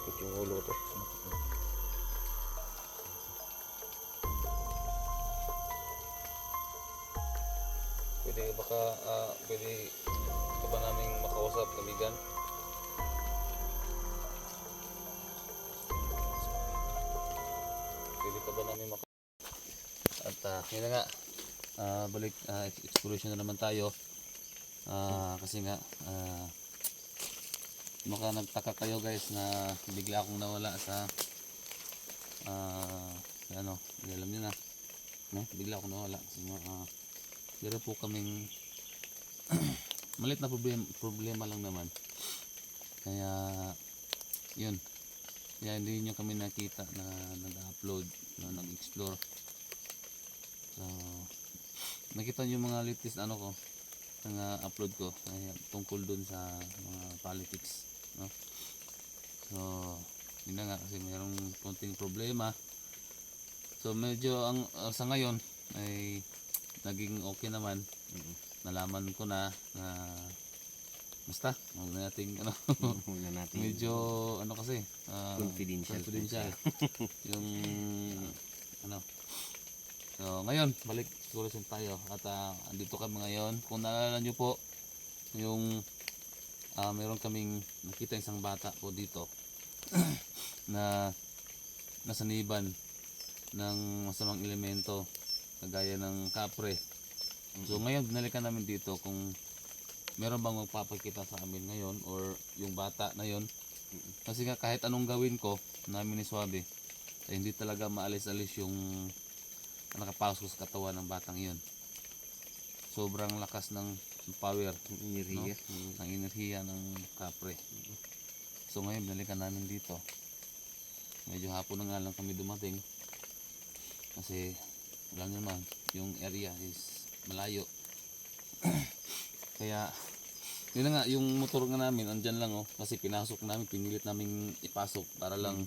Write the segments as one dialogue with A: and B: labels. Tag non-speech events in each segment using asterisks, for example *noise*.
A: Sakit yung ulo ko.
B: Pwede baka, ah, pwede ka ba naming makausap, kamigan? Pwede ka ba namin maka... At ah, yun na nga, ah, balik, ex- exploration na naman tayo. Ah, kasi nga, ah, baka nagtaka kayo guys na bigla akong nawala sa ah, ano, alam niyo na, no? bigla akong nawala. Kasi nga, ah, meron po kaming *clears throat* malit na problema, problema lang naman. Kaya, yun. Kaya hindi nyo kami nakita na nag-upload, na nag-explore. So, nakita nyo mga latest ano ko, na upload ko, kaya tungkol dun sa mga politics. No? So, yun na nga kasi mayroong konting problema. So, medyo ang uh, sa ngayon ay naging okay naman. Nalaman ko na na basta, huwag na nating ano, *laughs*
A: Huwag na natin.
B: medyo ano kasi, ah,
A: Confidential
B: confidential. *laughs* yung ano. So, ngayon, balik exploration tayo at ah, andito kami ngayon. Kung naalala nyo po, yung ah, meron kaming nakita isang bata po dito *clears throat* na nasaniban ng masamang elemento kagaya ng kapre. So ngayon binalikan namin dito kung meron bang magpapakita sa amin ngayon or yung bata na yon. Kasi nga kahit anong gawin ko namin ni Swabe, eh, hindi talaga maalis-alis yung nakapasok sa katawan ng batang yon. Sobrang lakas ng power
A: Iniria.
B: ng enerhiya ng kapre. So ngayon binalikan namin dito. Medyo hapon na nga lang kami dumating. Kasi alam naman, yung area is malayo. *clears throat* Kaya yun na nga, yung motor nga namin, andyan lang oh. Kasi pinasok namin, pinilit namin ipasok para lang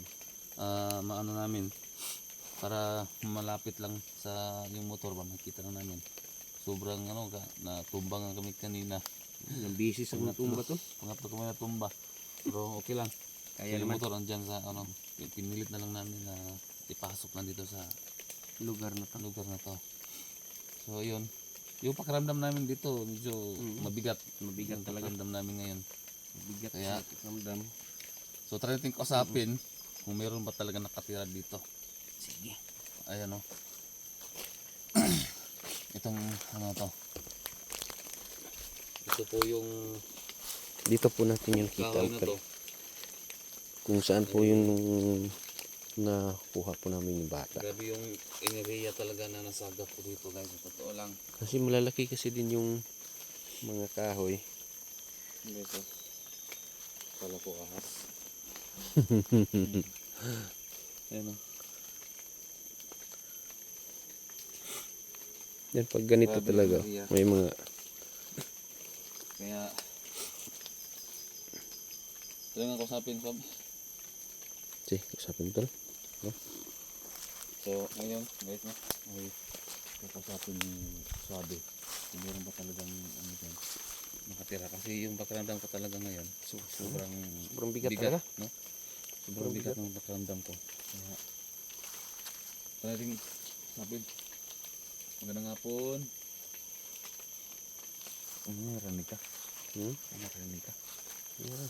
B: ah, maano namin. Para malapit lang sa yung motor ba, makita lang namin. Sobrang ano, ka, natumbang nga kami kanina.
A: Ang busy sa tumba to.
B: Pangatlo kami na tumba. Pero okay lang.
A: Kaya
B: yung
A: naman.
B: motor andyan sa ano, pinilit na lang namin na ipasok na dito sa
A: Lugar na to.
B: lugar na to. So yun. Yung pakiramdam namin dito, medyo
A: Mm.
B: mabigat.
A: Mabigat
B: Yung
A: talaga.
B: pakiramdam namin ngayon.
A: Bigat
B: Kaya-
A: sa ramdam.
B: So try natin kausapin kung meron ba talaga nakatira dito.
A: Sige.
B: Ayan o. Itong ano to. Ito po yung
A: Dito po natin yung kita
B: kahoy na
A: kung saan po yung nakuha po namin yung bata.
B: Grabe yung enerhiya talaga na nasagap po dito guys. Totoo lang.
A: Kasi malalaki kasi din yung mga kahoy.
B: Dito. Kala ko ahas. *laughs* Ayan o.
A: Yan pag ganito
B: Grabe
A: talaga,
B: yung
A: may mga
B: Kaya nga kausapin Fab.
A: Sige, usapin tol.
B: So ngayon guys no. Ay kakausapin ni Swabe. Kung meron ba talagang ano dyan nakatira. Kasi yung pakiramdam ko talaga ngayon. So, sobrang
A: Sobrang bigat talaga.
B: No? Sobrang
A: Sobrang
B: bigat ng pakiramdam ko. Kaya rin sabi. Magandang hapon. Ano narinig ka?
A: Hmm?
B: Ano narinig ka?
A: Yan.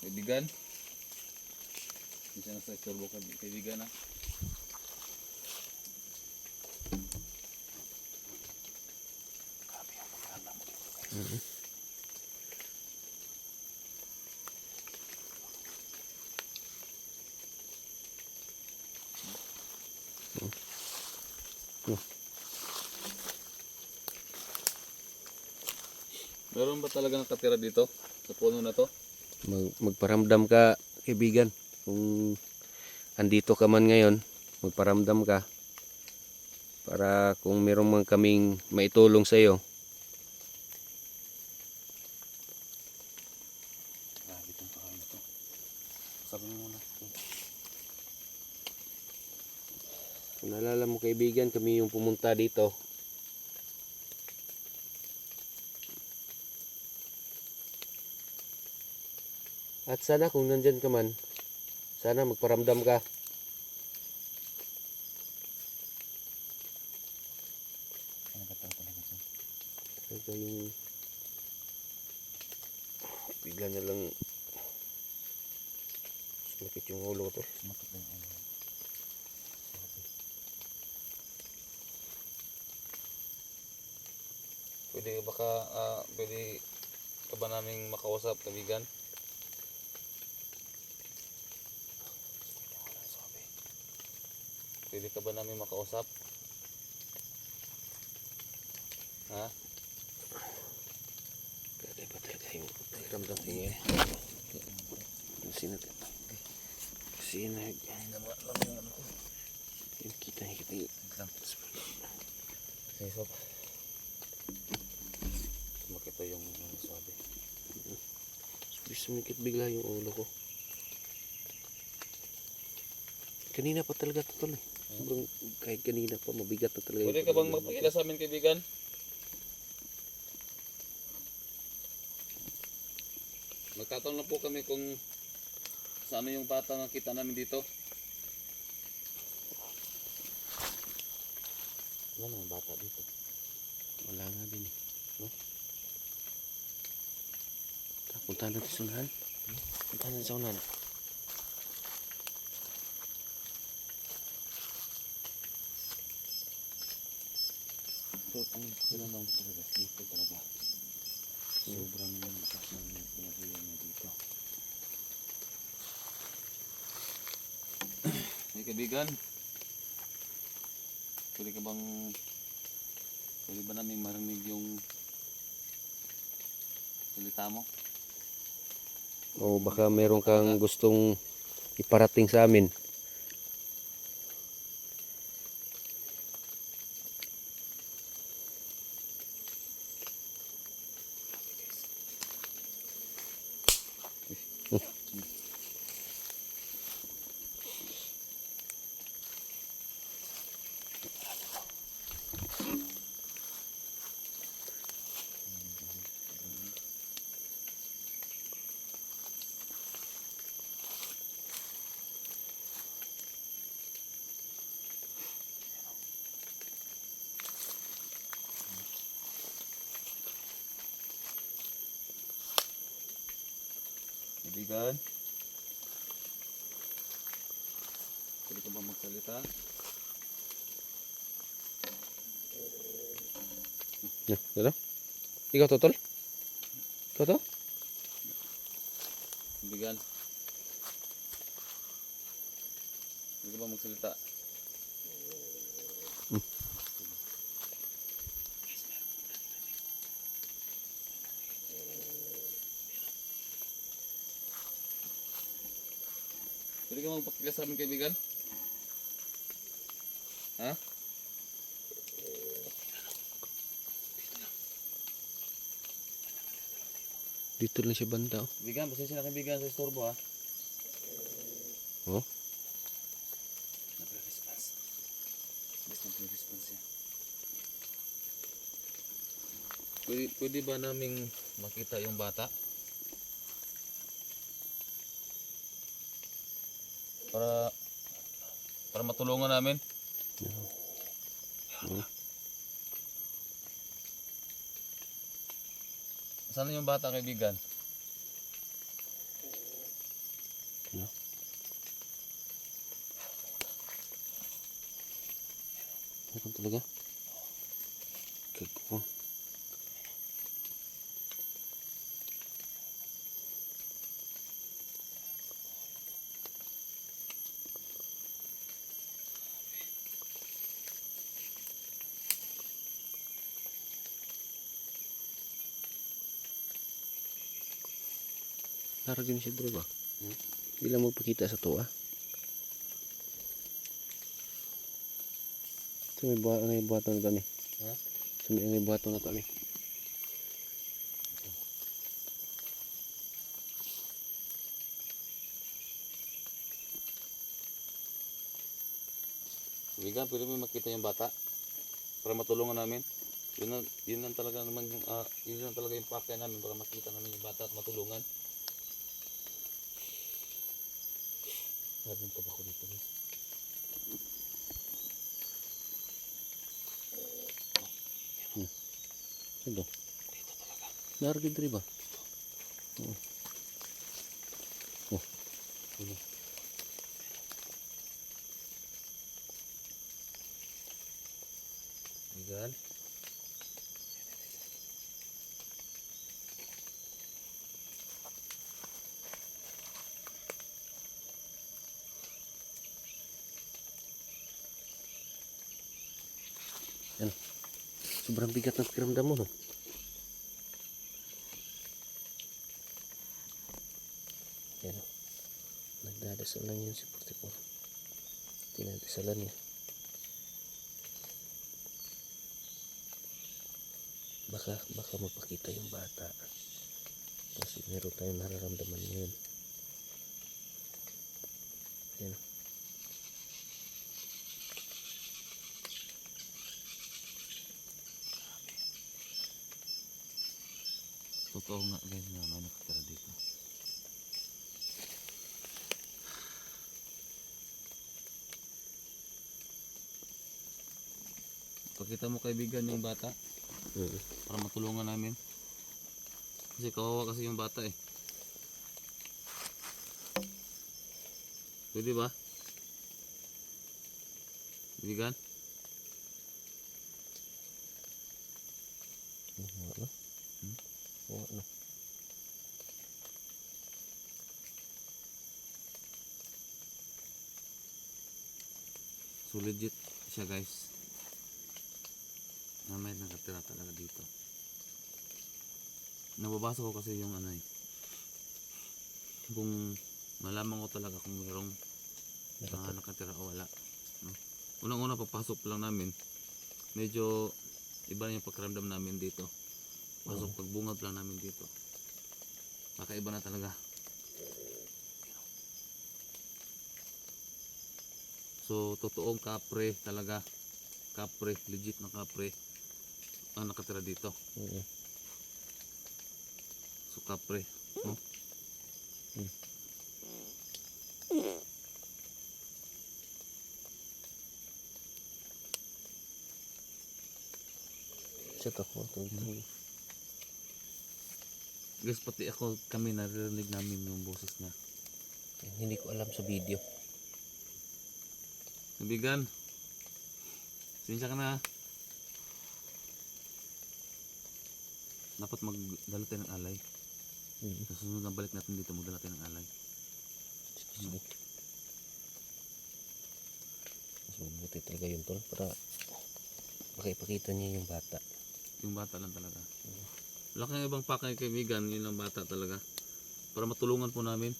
B: Kaibigan. Hindi siya nasa istorbo ka, kaibigan ha. Ba talaga nakatira dito? Sa puno na to?
A: Mag, magparamdam ka, kaibigan. Kung andito ka man ngayon, magparamdam ka. Para kung meron man kaming maitulong sa iyo,
B: muna.
A: kung naalala mo kaibigan, kami yung pumunta dito. At sana kung nandyan ka man, sana magparamdam ka.
B: Ito
A: yung bigla na lang sumakit yung ulo ko to.
B: Sumakit na yung. Sabi. Pwede baka, ah, pwede ka ba naming makausap, kaibigan? Pwede ka ba namin makausap? Ha?
A: Kaya ba talaga yung pakiramdam ko eh. Kasi natin. Kasi nag... Yung kita kita yung...
B: lang. Okay, so. Makita yung ano, sabi.
A: Sumikit bigla yung ulo ko. Kanina pa talaga ito tuloy. Sobrang kahit kanina pa mabigat na talaga.
B: Pwede ka bang magpakita sa amin, kaibigan? Magtatanong lang po kami kung sa ano yung bata na kita namin dito. Wala namang bata dito.
A: Wala nga din eh. No? Punta natin sa unahan. Punta natin sa unahan.
B: So, ang sila lang talaga dito talaga. Sobrang lakas ng pinagawin niya dito. Hey kaibigan, pwede ka bang pwede ba namin marinig yung salita mo?
A: O baka meron kang gustong iparating sa amin.
B: Kaibigan? Pwede ka ba magsalita?
A: Yeah, ano? Ikaw totol? Ikaw to?
B: Kaibigan? Pwede ka ba magsalita? Ka magpakila sa amin kaibigan? Ha?
A: Dito lang siya banda. Oh.
B: Kaibigan, pasensya na kaibigan sa istorbo ha.
A: Oh?
B: Nagre-response. Basta nagre-response siya. Pwede, pwede ba naming makita yung bata? Para para matulungan namin. Saan yung bata kaibigan?
A: Meron talaga. Kagko. Naragin siya bro ba?
B: Hmm?
A: Bilang magpakita sa tuwa. Ito may buhat, may buhaton na kami.
B: Ha?
A: Ito may, may buhaton na kami.
B: Kaibigan, pwede mo makita yung bata? Para matulungan namin? Yun lang, yun lang talaga naman yung, ah, yun lang talaga yung pakya namin para makita namin yung bata at matulungan. Maraming tabako dito guys.
A: Ano? Nargid rin ba?
B: Legal.
A: Sobrang bigat ng pakiramdam mo, no? Yan. Nagdadasal lang yun si 44. Tinadasalan niya. Baka, baka mapakita yung bata. Kasi meron tayong nararamdaman ngayon. Yan. oh.
B: Totoo nga guys na may nakatira dito. Pakita mo kaibigan yung bata
A: Mm.
B: para matulungan namin. Kasi kawawa kasi yung bata eh. Pwede ba? Kaibigan?
A: Oo, ano?
B: Hmm?
A: Oo, ano?
B: So legit siya guys. Na may nakatira talaga dito. Nababasa ko kasi yung ano eh. Kung malaman ko talaga kung mayroong uh, nakatira o wala. No? Unang-una papasok pa lang namin. Medyo iba na yung pakiramdam namin dito. Pasok pagbungad lang namin dito. Kakaiba na talaga. So, totoong kapre talaga. Kapre, legit na kapre ang nakatira dito.
A: Oo.
B: So, kapre. No?
A: Check ako. Ito.
B: Guys, pati ako, kami naririnig namin yung boses niya.
A: Hindi ko alam sa video.
B: Nabigan. Sinsya ka na. Dapat magdala tayo ng alay.
A: Mm.
B: Sa susunod na balik natin dito, magdala tayo ng alay.
A: Sige. Mas mabuti talaga yun tol para makipakita niya yung bata.
B: Yung bata lang talaga. Wala kang ibang pakay kaibigan, yun lang bata talaga. Para matulungan po namin.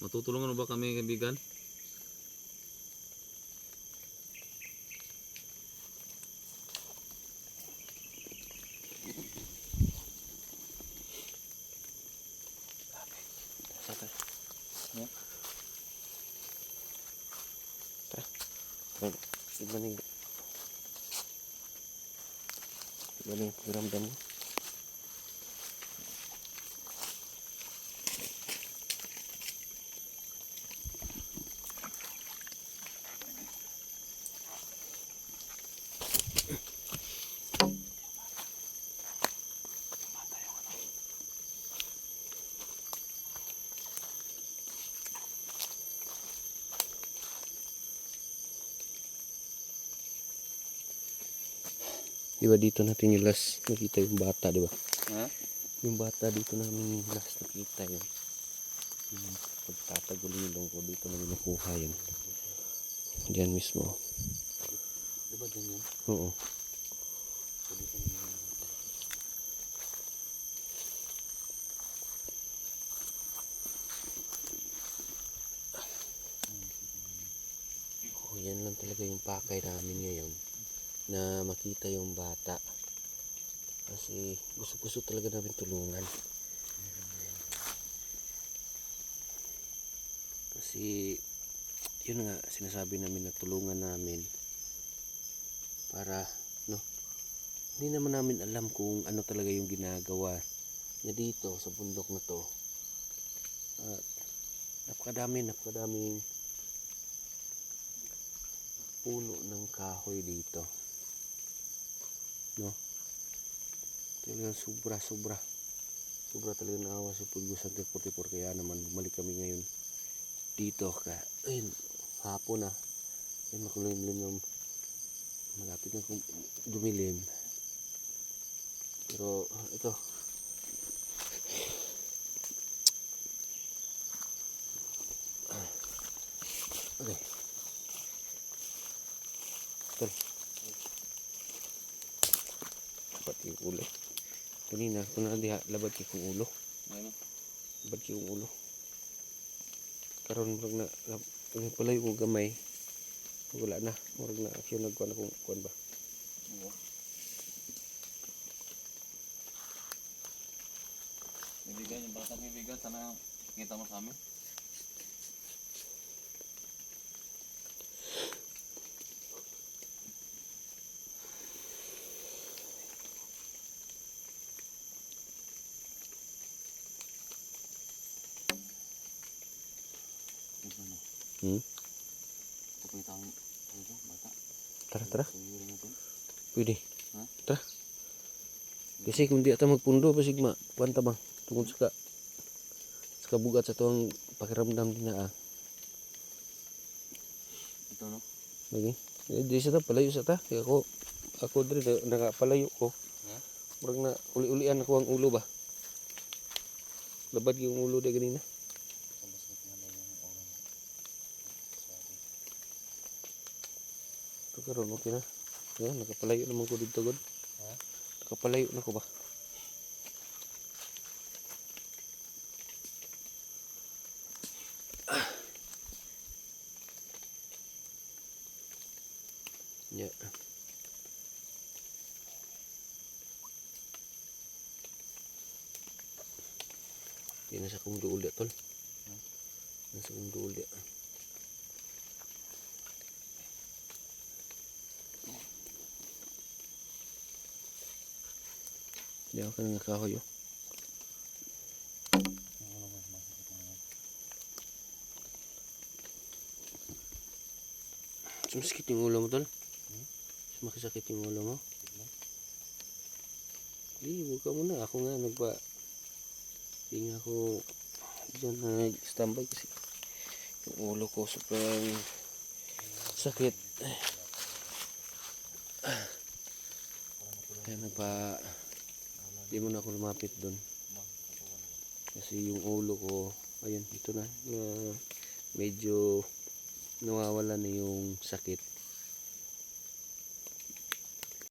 B: Matutulungan mo ba kami kaibigan?
A: Iba na yung... Iba na yung pakiramdam mo. Di ba dito natin yung last nakita yung bata, di ba?
B: Ha?
A: Yung bata dito namin last nakita yun. Yung pagtatagulilong ko dito namin nakuha yun. Diyan mismo.
B: Di ba dyan yun?
A: Oo.
B: So, dito naman yun.
A: Oh, yan lang talaga yung pakay namin ngayon na makita yung bata. Kasi gusto-gusto talaga namin tulungan. Kasi yun nga sinasabi namin na tulungan namin para no hindi naman namin alam kung ano talaga yung ginagawa niya dito sa bundok na to. At napakadami, napakadaming puno ng kahoy dito. No? Talagang sobra, sobra. Sobra talaga naawa si Pulgo Santa 44 kaya naman bumalik kami ngayon dito ka ayun hapon na ayun makulimlim ng malapit na kum- dumilim pero ah, ito Ah. okay Tol. Labat yung ulo. Kanina, kung na diha, labat yung ulo.
B: Ano?
A: Labat yung ulo. Karon murag na, na nagpalayo ko gamay. Wala na. Murag na aksyon nagkuhan akong kuhan ba.
B: Oo. Kaibigan, yung bata kaibigan, sana kita mo sa amin.
A: Hmm? Tara, tara. Pwede. Tara. Kasi kung di ata magpundo, pasig ma, kwanta bang. Tungkol sa ka, sa kabugat sa tuwang pakiramdam din na ah.
B: Ito no?
A: Lagi. Eh, di sa ta, palayo sa ta. Kaya ako, ako din, nakapalayo ko.
B: Ha?
A: Murag na uli-ulian ako ang ulo ba. Labad yung ulo di ganina. Karon okay na. Yan, nakapalayo naman ko dito god.
B: Ha?
A: Nakapalayo na ko ba. Ya. Di na sa kong duul tol. Nasa kong duul Di ako nang kahoy oh. Sumasakit yung ulo mo tol. Sumakit yung ulo mo. Di, huwag ka muna. Ako nga nagpa... Di nga ako dyan na nag-standby kasi yung ulo ko sobrang sakit. Kaya nagpa... Di mo na ako lumapit doon. Kasi yung ulo ko, ayun, ito na, na medyo nawawala na yung sakit.